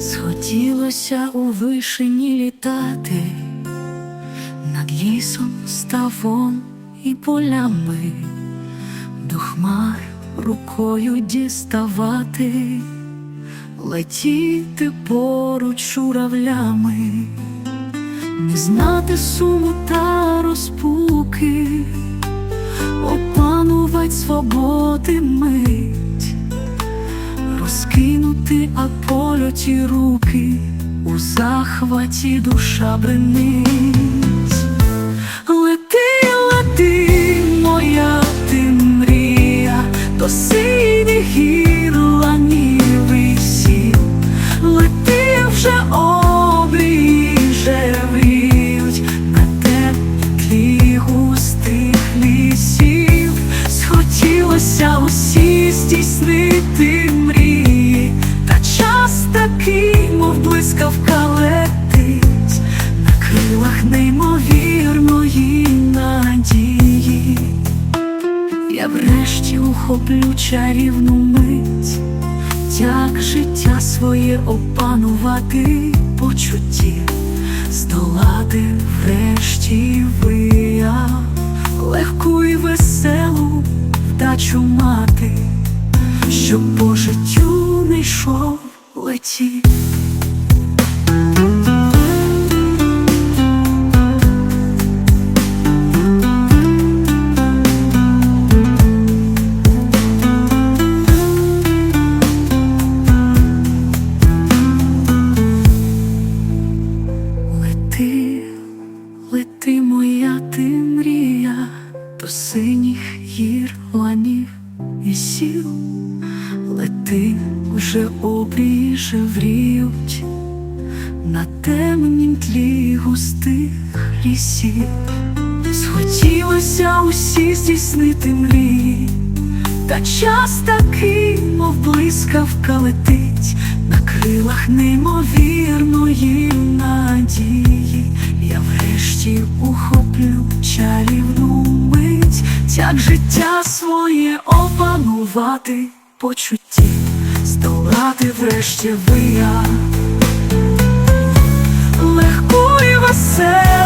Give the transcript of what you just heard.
Схотілося у вишені літати. Над лісом, ставом і полями, до хмар рукою діставати, летіти поруч шуравлями, не знати суму та розпуки, опанувати свободи мить розкинути, а польоті руки, у захваті душа бренить. Лети, лети, моя ти мрія, до синіх гір ланів і сіл. Лети вже обрії жевріють на теплі густих лісів. Схотілося усі здійснити час такий, мов блискавка летить. На крилах неймовірної надії. Я врешті ухоплю чарівну мить, як життя своє опанувати почуттів, здолати врешті вияв, легку і веселу вдачу мати, щоб Лети, лети, моя ти мрія, до синіх гір ланів і сіл. Лети вже обрії жевріють на темнім тлі густих лісів. Схотілося усі здійснити мрії, та час такий, мов блискавка летить на крилах неймовірної надії. Я врешті ухоплю чарівну мить, як життя своє опанувати почутті, здолати врешті вия, легко і веселу